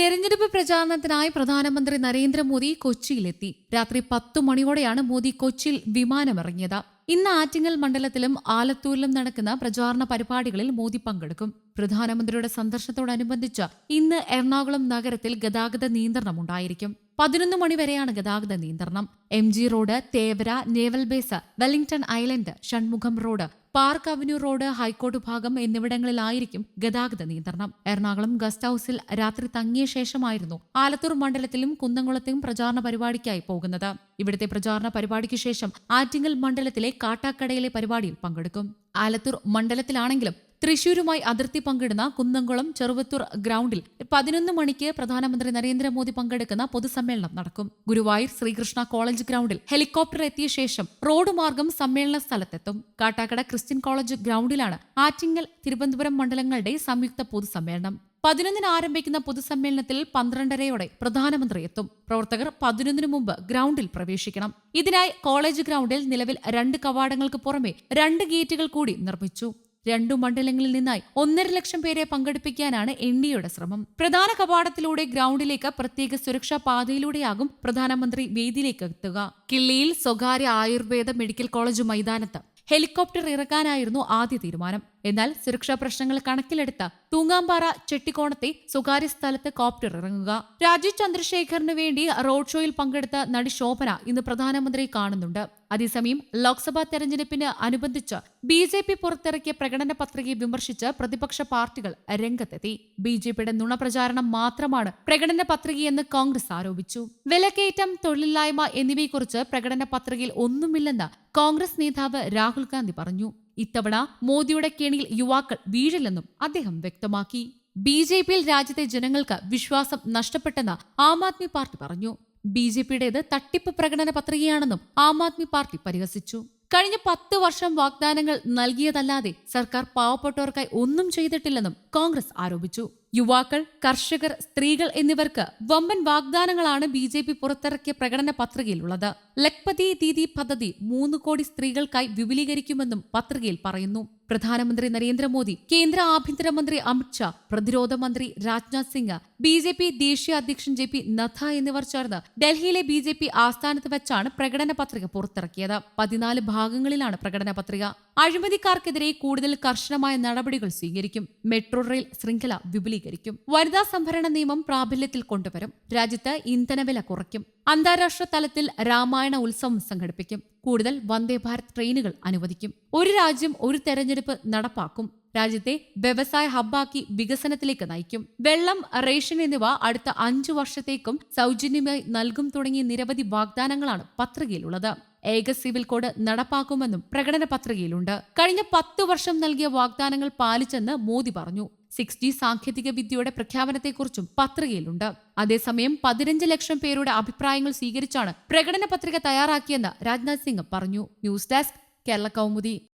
തെരഞ്ഞെടുപ്പ് പ്രചാരണത്തിനായി പ്രധാനമന്ത്രി നരേന്ദ്രമോദി കൊച്ചിയിലെത്തി. രാത്രി പത്തു മണിയോടെയാണ് മോദി കൊച്ചിയിൽ വിമാനമിറങ്ങിയത്. ഇന്ന് ആറ്റിങ്ങൽ മണ്ഡലത്തിലും ആലത്തൂരിലും നടക്കുന്ന പ്രചാരണ പരിപാടികളിൽ മോദി പങ്കെടുക്കും. പ്രധാനമന്ത്രിയുടെ സന്ദർശനത്തോടനുബന്ധിച്ച് ഇന്ന് എറണാകുളം നഗരത്തിൽ ഗതാഗത നിയന്ത്രണം ഉണ്ടായിരിക്കും. പതിനൊന്ന് മണിവരെയാണ് ഗതാഗത നിയന്ത്രണം. M G road Thevara naval base Wellington island Shanmugham road park avenue road high court ഭാഗം എന്നിവിടങ്ങളിലായിരിക്കും ഗതാഗത നിയന്ത്രണം. എറണാകുളം ഗസ്റ്റ് ഹൌസിൽ രാത്രി തങ്ങിയ ശേഷമായിരുന്നു ആലത്തൂർ മണ്ഡലത്തിലും കുന്നംകുളത്തും പ്രചാരണ പരിപാടിക്കായി പോകുന്നത്. ഇവിടുത്തെ പ്രചാരണ പരിപാടിക്ക് ശേഷം ആറ്റിങ്ങൽ മണ്ഡലത്തിലെ കാട്ടാക്കടയിലെ പരിപാടിയിൽ പങ്കെടുക്കും. ആലത്തൂർ മണ്ഡലത്തിലാണെങ്കിലും തൃശൂരുമായി അതിർത്തി പങ്കിടുന്ന കുന്നംകുളം ചെറുവത്തൂർ ഗ്രൗണ്ടിൽ പതിനൊന്ന് മണിക്ക് പ്രധാനമന്ത്രി നരേന്ദ്രമോദി പങ്കെടുക്കുന്ന പൊതുസമ്മേളനം നടക്കും. ഗുരുവായൂർ ശ്രീകൃഷ്ണ കോളേജ് ഗ്രൗണ്ടിൽ ഹെലികോപ്റ്റർ എത്തിയ ശേഷം റോഡ് മാർഗം സമ്മേളന സ്ഥലത്തെത്തും. കാട്ടാക്കട ക്രിസ്ത്യൻ കോളേജ് ഗ്രൗണ്ടിലാണ് ആറ്റിങ്ങൽ തിരുവനന്തപുരം മണ്ഡലങ്ങളുടെ സംയുക്ത പൊതുസമ്മേളനം. പതിനൊന്നിന് ആരംഭിക്കുന്ന പൊതുസമ്മേളനത്തിൽ പന്ത്രണ്ടരയോടെ പ്രധാനമന്ത്രി എത്തും. പ്രവർത്തകർ പതിനൊന്നിനു മുമ്പ് ഗ്രൗണ്ടിൽ പ്രവേശിക്കണം. ഇതിനായി കോളേജ് ഗ്രൗണ്ടിൽ നിലവിൽ രണ്ട് കവാടങ്ങൾക്ക് പുറമെ രണ്ട് ഗേറ്റുകൾ കൂടി നിർമ്മിച്ചു. രണ്ടു മണ്ഡലങ്ങളിൽ നിന്നായി ഒന്നര ലക്ഷം പേരെ പങ്കെടുപ്പിക്കാനാണ് എൻ ഡിയുടെ ശ്രമം. പ്രധാന കവാടത്തിലൂടെ ഗ്രൗണ്ടിലേക്ക് പ്രത്യേക സുരക്ഷാ പാതയിലൂടെയാകും പ്രധാനമന്ത്രി വേദിയിലേക്ക് എത്തുക. കിള്ളിയിൽ സ്വകാര്യ ആയുർവേദ മെഡിക്കൽ കോളേജ് മൈതാനത്ത് ഹെലികോപ്റ്റർ ഇറക്കാനായിരുന്നു ആദ്യ തീരുമാനം. എന്നാൽ സുരക്ഷാ പ്രശ്നങ്ങൾ കണക്കിലെടുത്ത തൂങ്ങാമ്പാറ ചെട്ടിക്കോണത്തെ സ്വകാര്യ സ്ഥലത്ത് കോപ്റ്റർ ഇറങ്ങുക. രാജീവ് ചന്ദ്രശേഖറിന് വേണ്ടി റോഡ് ഷോയിൽ പങ്കെടുത്ത നടി ശോഭന ഇന്ന് പ്രധാനമന്ത്രി കാണുന്നുണ്ട്. അതേസമയം ലോക്സഭാ തെരഞ്ഞെടുപ്പിന് അനുബന്ധിച്ച് ബി ജെ പി പുറത്തിറക്കിയ പ്രകടന പത്രികയെ വിമർശിച്ച് പ്രതിപക്ഷ പാർട്ടികൾ രംഗത്തെത്തി. ബി ജെ പിയുടെ നുണപ്രചാരണം മാത്രമാണ് പ്രകടന പത്രികയെന്ന് കോൺഗ്രസ് ആരോപിച്ചു. വിലക്കയറ്റം തൊഴിലില്ലായ്മ എന്നിവയെക്കുറിച്ച് പ്രകടന പത്രികയിൽ ഒന്നുമില്ലെന്ന് കോൺഗ്രസ് നേതാവ് രാഹുൽ ഗാന്ധി പറഞ്ഞു. ഇത്തവണ മോദിയുടെ കെണിയിൽ യുവാക്കൾ വീഴില്ലെന്നും അദ്ദേഹം വ്യക്തമാക്കി. ബി ജെ പിയിൽ രാജ്യത്തെ ജനങ്ങൾക്ക് വിശ്വാസം നഷ്ടപ്പെട്ടെന്ന് ആം ആദ്മി പാർട്ടി പറഞ്ഞു. ബി ജെ പിയുടേത് തട്ടിപ്പ് പ്രകടന പത്രികയാണെന്നും ആം ആദ്മി പാർട്ടി പരിഹസിച്ചു. കഴിഞ്ഞ പത്ത് വർഷം വാഗ്ദാനങ്ങൾ നൽകിയതല്ലാതെ സർക്കാർ പാവപ്പെട്ടവർക്കായി ഒന്നും ചെയ്തിട്ടില്ലെന്നും കോൺഗ്രസ് ആരോപിച്ചു. യുവാക്കൾ കർഷകർ സ്ത്രീകൾ എന്നിവർക്ക് വമ്പൻ വാഗ്ദാനങ്ങളാണ് ബി ജെ പി പുറത്തിറക്കിയ പ്രകടന പത്രികയിലുള്ളത്. ലക്പതി ദീദി പദ്ധതി മൂന്ന് കോടി സ്ത്രീകൾക്കായി വിപുലീകരിക്കുമെന്നും പത്രികയിൽ പറയുന്നു. പ്രധാനമന്ത്രി നരേന്ദ്രമോദി കേന്ദ്ര ആഭ്യന്തരമന്ത്രി അമിത്ഷാ പ്രതിരോധ മന്ത്രി Rajnath Singh B J P ദേശീയ അധ്യക്ഷൻ ജെ പി നദ്ദ എന്നിവർ ചേർന്ന് ഡൽഹിയിലെ ബി ജെ പി ആസ്ഥാനത്ത് വെച്ചാണ് പ്രകടന പത്രിക പുറത്തിറക്കിയത്. പതിനാല് ഭാഗങ്ങളിലാണ് പ്രകടന പത്രിക. അഴിമതിക്കാർക്കെതിരെ കൂടുതൽ കർശനമായ നടപടികൾ സ്വീകരിക്കും. മെട്രോ റെയിൽ ശൃംഖല വിപുലീകരിക്കും വനിതാ സംഭരണ നിയമം പ്രാബല്യത്തിൽ കൊണ്ടുവരും. രാജ്യത്ത് ഇന്ധനവില കുറയ്ക്കും. അന്താരാഷ്ട്ര തലത്തിൽ രാമായണ ഉത്സവം സംഘടിപ്പിക്കും. കൂടുതൽ വന്ദേ ഭാരത് ട്രെയിനുകൾ അനുവദിക്കും. ഒരു രാജ്യം ഒരു തെരഞ്ഞെടുപ്പ് നടപ്പാക്കും. രാജ്യത്തെ വ്യവസായ ഹബ്ബാക്കി വികസനത്തിലേക്ക് നയിക്കും. വെള്ളം റേഷൻ എന്നിവ അടുത്ത അഞ്ചു വർഷത്തേക്കും സൗജന്യമായി നൽകും തുടങ്ങിയ നിരവധി വാഗ്ദാനങ്ങളാണ് പത്രികയിലുള്ളത്. ഏക സിവിൽ കോഡ് നടപ്പാക്കുമെന്നും പ്രകടന പത്രികയിലുണ്ട്. കഴിഞ്ഞ പത്തു വർഷം നൽകിയ വാഗ്ദാനങ്ങൾ പാലിച്ചെന്ന് മോദി പറഞ്ഞു. സിക്സ് ജി സാങ്കേതിക വിദ്യയുടെ പ്രഖ്യാപനത്തെക്കുറിച്ചും പത്രികയിലുണ്ട്. അതേസമയം പതിനഞ്ച് ലക്ഷം പേരുടെ അഭിപ്രായങ്ങൾ സ്വീകരിച്ചാണ് പ്രകടന പത്രിക തയ്യാറാക്കിയെന്ന് രാജ്നാഥ് സിംഗ് പറഞ്ഞു. News desk Kerala Kaumudi.